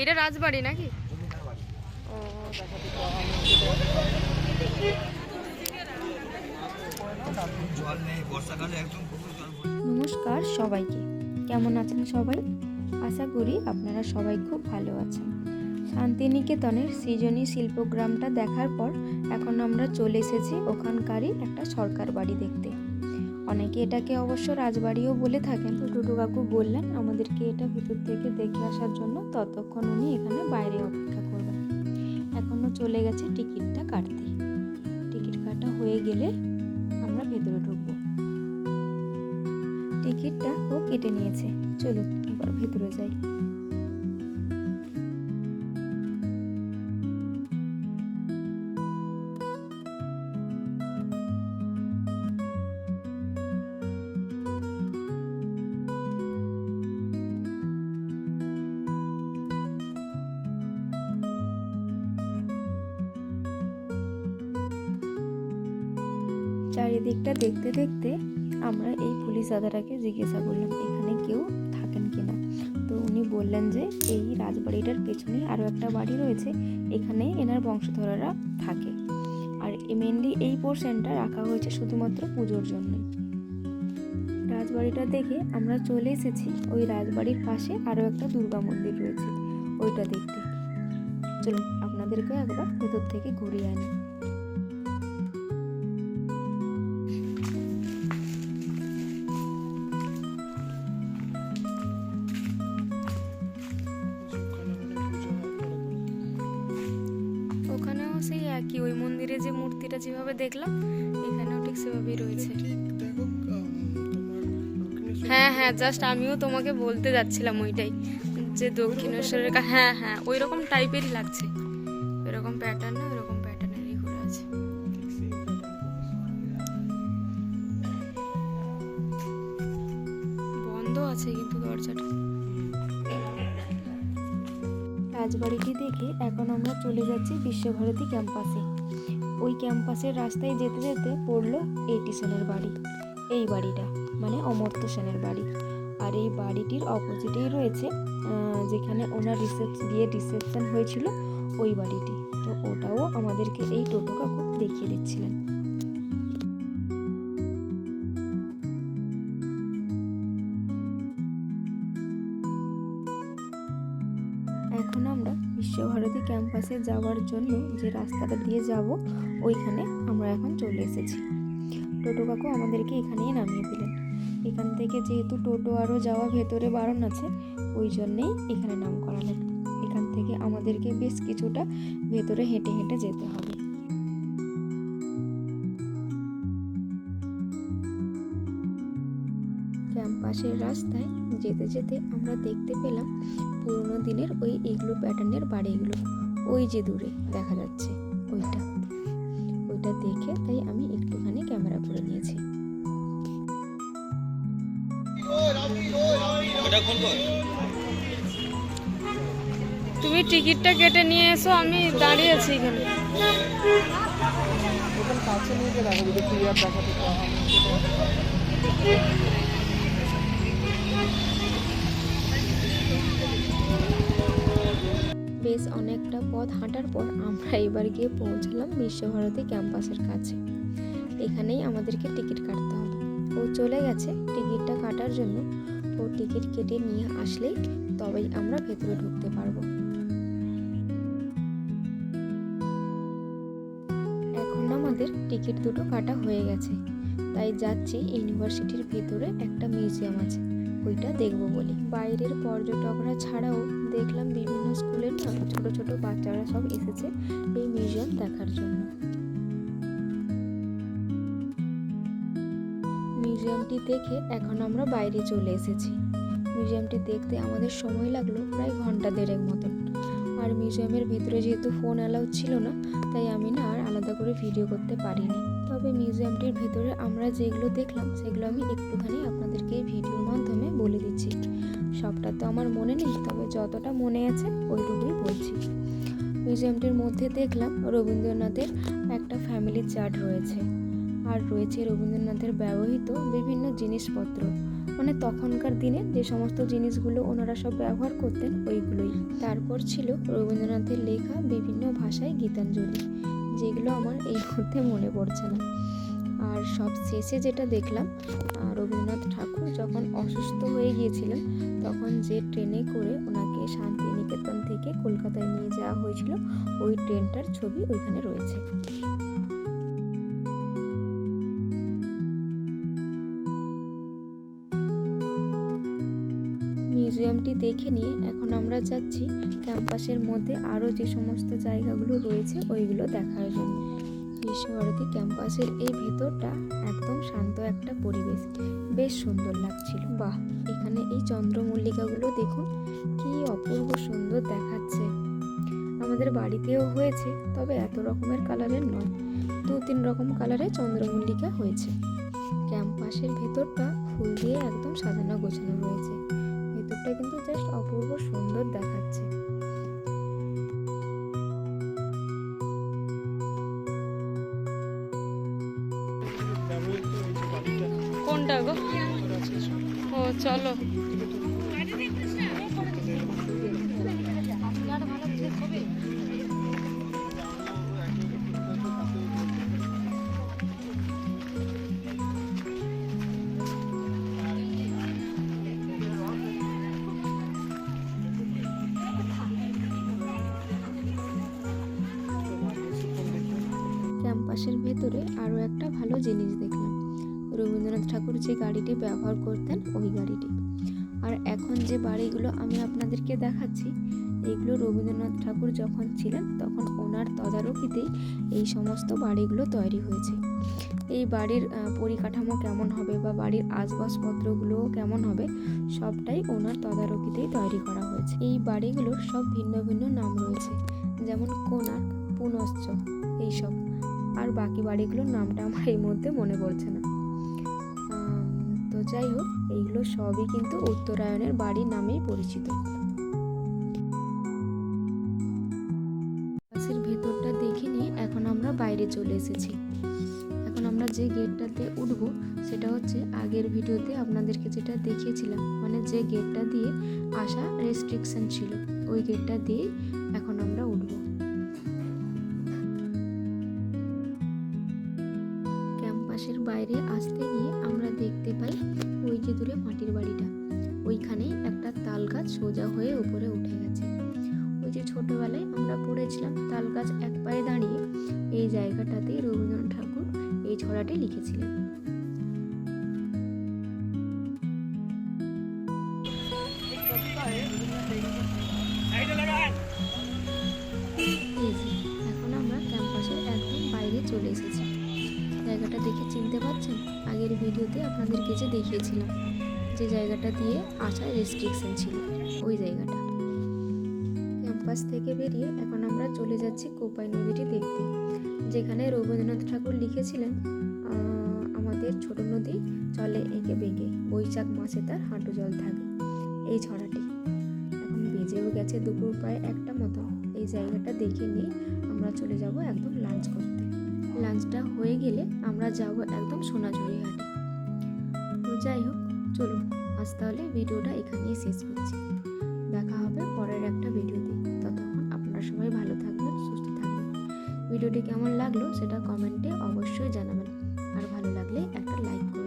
এইটা রাজবাড়ি নাকি। নমস্কার সবাইকে। কেমন আছেন সবাই? আশা করি আপনারা সবাই খুব ভালো আছেন। শান্তিনিকেতনের সৃজনী শিল্পগ্রামটা দেখার পর এখন আমরা চলে এসেছি ওখানকারই একটা সরকার বাড়ি দেখতে। অনেকে এটাকে অবশ্য রাজবাড়িও বলে থাকেন। তো টুটু কাকু বললেন, আমাদেরকে এটা ভিতর থেকে দেখে আসার জন্য ততক্ষণ উনি এখানে বাইরে অপেক্ষা করবেন। এখনও চলে গেছে টিকিটটা কাটতে। টিকিট কাটা হয়ে গেলে আমরা ভেতরে ঢুকবো। টিকিটটা ও কেটে নিয়েছে। চলুন ভেতরে যাই। চারিদিকটা দেখতে দেখতে আমরা এই পুলিশ দাদাটাকে জিজ্ঞাসা করলাম, এখানে কেউ থাকেন কিনা তো উনি বললেন যে, এই রাজবাড়িটার পেছনে আরও একটা বাড়ি রয়েছে, এখানে এনার বংশধররা থাকে। আর মেনলি এই পোর্শনটা রাখা হয়েছে শুধুমাত্র পুজোর জন্যই। রাজবাড়িটা দেখে আমরা চলে এসেছি, ওই রাজবাড়ির পাশে আরও একটা দুর্গা মন্দির রয়েছে, ওইটা দেখতে। চলুন, আপনাদেরকেও একবার ভেতর থেকে ঘুরিয়ে আনি। একই ওই মন্দিরে যে মূর্তিটা যেভাবে দেখলাম, এখানেও ঠিক সেভাবেই রয়েছে। হ্যাঁ হ্যাঁ জাস্ট আমিও তোমাকে বলতে যাচ্ছিলাম ওইটাই, যে দক্ষিণেশ্বরের হ্যাঁ হ্যাঁ ওই রকম টাইপেরই লাগছে। এরকম রকম প্যাটার্ন ওই রকম প্যাটার্নেরই করে আছে। বন্ধ আছে কিন্তু দরজাটা। রাজবাড়িটি দেখে এখন আমরা চলে যাচ্ছি বিশ্বভারতী ক্যাম্পাসে। ওই ক্যাম্পাসের রাস্তায় যেতে যেতে পড়ল এটি সেনের বাড়ি। এই বাড়িটা মানে অমর্ত্য সেনের বাড়ি। আর এই বাড়িটির অপোজিটেই রয়েছে যেখানে ওনার রিসেপশন বিয়ের রিসেপশন হয়েছিল, ওই বাড়িটি। তো ওটাও আমাদেরকে এই টোটো কাকু দেখিয়ে দিচ্ছিলেন। ক্যাম্পাসে যাওয়ার জন্য যে রাস্তাটা দিয়ে যাব, ওইখানে আমরা এখন চলে এসেছি। টোটো কাকু আমাদেরকে এখানেই নামিয়ে দিলেন। এখান থেকে যেহেতু টোটো আরও যাওয়া ভেতরে বারণ আছে, ওই জন্যেই এখানে নাম করালেন। এখান থেকে আমাদেরকে বেশ কিছুটা ভেতরে হেঁটে হেঁটে যেতে হবে। ক্যাম্পাসের রাস্তায় যেতে যেতে আমরা দেখতে পেলাম পুরোনো দিনের ওই এগুলো প্যাটার্নের বাড়িগুলো। ওই যে দূরে দেখা যাচ্ছে ওইটা। ওইটা দেখে তাই আমি একটুখানি ক্যামেরা করে নিয়েছি। তুমি টিকিটটা কেটে নিয়ে এসো আমি দাঁড়িয়ে আছি এখানে। কাছে নিয়ে গেলে বেশ অনেকটা পথ হাঁটার পর আমরা এবার গিয়ে পৌঁছলাম বিশ্বভারতী ক্যাম্পাসের কাছে। এখানেই আমাদেরকে টিকিট কাটতে হবে। ও চলে গেছে টিকিটটা কাটার জন্য। ও টিকিট কেটে নিয়ে আসলেই তবেই আমরা ভেতরে ঢুকতে পারব। এখন আমাদের টিকিট দুটো কাটা হয়ে গেছে। তাই যাচ্ছি ইউনিভার্সিটির ভেতরে একটা মিউজিয়াম আছে। ওইটা দেখব বলে। বাইরের পর্যটকরা ছাড়াও দেখলাম বিভিন্ন স্কুলের না ছোট ছোট বাচ্চারা সব এসেছে এই মিউজিয়াম দেখার জন্য। মিউজিয়ামটি দেখে এখন আমরা বাইরে চলে এসেছি। মিউজিয়ামটি দেখতে আমাদের সময় লাগল প্রায় ঘণ্টা দেড়েক মতন। আর মিউজিয়ামের ভেতরে যেহেতু ফোন অ্যালাউ ছিল না, তাই আমি না আর আলাদা করে ভিডিও করতে পারিনি। তবে মিউজিয়ামটির ভেতরে। আমরা যেগুলো দেখলাম, সেগুলো আমি একটুখানি আপনাদেরকে ভিডিওর মাধ্যমে বলে দিচ্ছি। সবটা তো আমার মনে নেই, তবে যতটা মনে আছে ওইটুকুই বলছি। মিউজিয়ামটির মধ্যে দেখলাম রবীন্দ্রনাথের একটা ফ্যামিলি চার্ট রয়েছে। আর রয়েছে রবীন্দ্রনাথের ব্যবহৃত বিভিন্ন জিনিসপত্র। মানে তখনকার দিনে যে সমস্ত জিনিসগুলো ওনারা সব ব্যবহার করতেন, ওইগুলোই। তারপর ছিল রবীন্দ্রনাথের লেখা বিভিন্ন ভাষায় গীতাঞ্জলি। যেগুলো আমার এই মুহূর্তে মনে পড়ছে না। আর সব শেষে যেটা দেখলাম রবীন্দ্রনাথ ঠাকুর যখন অসুস্থ হয়ে গিয়েছিলেন, তখন যে ট্রেনে করে ওনাকে শান্তিনিকেতন থেকে কলকাতায় নিয়ে যাওয়া হয়েছিল, ওই ট্রেনটার ছবি ওইখানে রয়েছে। মিউজিয়ামটি দেখে নিয়ে এখন আমরা যাচ্ছি ক্যাম্পাসের মধ্যে। আরও যে সমস্ত জায়গাগুলো রয়েছে, ওইগুলো দেখার জন্য। বিশ্বভারতী ক্যাম্পাসের এই ভেতরটা একদম শান্ত একটা পরিবেশ। বেশ সুন্দর লাগছিল। বাহ! এখানে এই চন্দ্রমল্লিকাগুলো দেখুন, কি অপূর্ব সুন্দর দেখাচ্ছে। আমাদের বাড়িতেও হয়েছে, তবে এত রকমের কালারের নয়। দু তিন রকম কালারে চন্দ্রমল্লিকা হয়েছে। ক্যাম্পাসের ভেতরটা ফুল দিয়ে একদম সাজানো গোছানো রয়েছে। ভেতরটা কিন্তু জাস্ট অপূর্ব সুন্দর দেখাচ্ছে। কোনটা গো? ও চলো। ক্যাম্পাসের ভেতরে আরও একটা ভালো জিনিস দেখলাম। রবীন্দ্রনাথ ঠাকুর যে গাড়িটি ব্যবহার করতেন, ওই গাড়িটি। আর এখন যে বাড়িগুলো আমি আপনাদেরকে দেখাচ্ছি এইগুলো রবীন্দ্রনাথ ঠাকুর যখন ছিলেন, তখন ওনার তদারকিতেই এই সমস্ত বাড়িগুলো তৈরি হয়েছে। এই বাড়ির পরিকাঠামো কেমন হবে বা বাড়ির আসবাবপত্রগুলোও কেমন হবে, সবটাই ওনার তদারকিতেই তৈরি করা হয়েছে। এই বাড়িগুলোর সব ভিন্ন ভিন্ন নাম রয়েছে। যেমন কোণার্ক, পুনশ্চ এইসব। আর বাকি বাড়িগুলোর নামটা আমার এই মধ্যে মনে পড়ছে না। তো যাই হোক, এইগুলো সবই কিন্তু উত্তরায়ণের বাড়ি নামেই পরিচিত। বাসের ভেতরটা দেখে নিয়ে এখন আমরা বাইরে চলে এসেছি। এখন আমরা যে গেটটাতে উঠব, সেটা হচ্ছে আগের ভিডিওতে আপনাদেরকে যেটা দেখিয়েছিলাম মানে যে গেটটা দিয়ে আসা রেস্ট্রিকশন ছিল, ওই গেটটা দিয়ে ক্যাম্পাসের বাইরে আসতে গিয়ে আমরা দেখতে পাই ওই যে দূরে মাটির বাড়িটা। ওইখানে একটা তাল গাছ সোজা হয়ে উপরে উঠে গেছে। ওই যে ছোটবেলায় আমরা পড়েছিলাম তাল গাছ এক পায়ে দাঁড়িয়ে এই জায়গাটাতে রবীন্দ্রনাথ ঠাকুর এই ছড়াটি লিখেছিলেন। চিনতে পারছেন? আগের ভিডিওতে আপনাদেরকে যে দেখিয়েছিলাম, যে জায়গাটা দিয়ে আসার রেস্ট্রিকশন ছিল, ওই জায়গাটা। ক্যাম্পাস থেকে বেরিয়ে এখন আমরা চলে যাচ্ছি কোপাই নদীটি দেখতে। যেখানে রবীন্দ্রনাথ ঠাকুর লিখেছিলেন আমাদের ছোট নদী চলে এঁকে বেঁকে, বৈশাখ মাসে তার হাঁটু জল থাকে। এই ছড়াটি। এখন বেজেও গেছে দুপুর প্রায় একটা মতো। এই জায়গাটা দেখে নিয়ে আমরা চলে যাব একদম লাঞ্চ করতে। লাঞ্চটা হয়ে গেলে আমরা যাব একদম সোনাঝুরি হাটে। তো যাই হোক, চলুন, আজ তাহলে ভিডিওটা এখানেই শেষ করছি। দেখা হবে পরের একটা ভিডিওতে। ততক্ষণ আপনারা সবাই ভালো থাকবেন, সুস্থ থাকবেন। ভিডিওটি কেমন লাগল সেটা কমেন্টে অবশ্যই জানাবেন। আর ভালো লাগলে একটা লাইক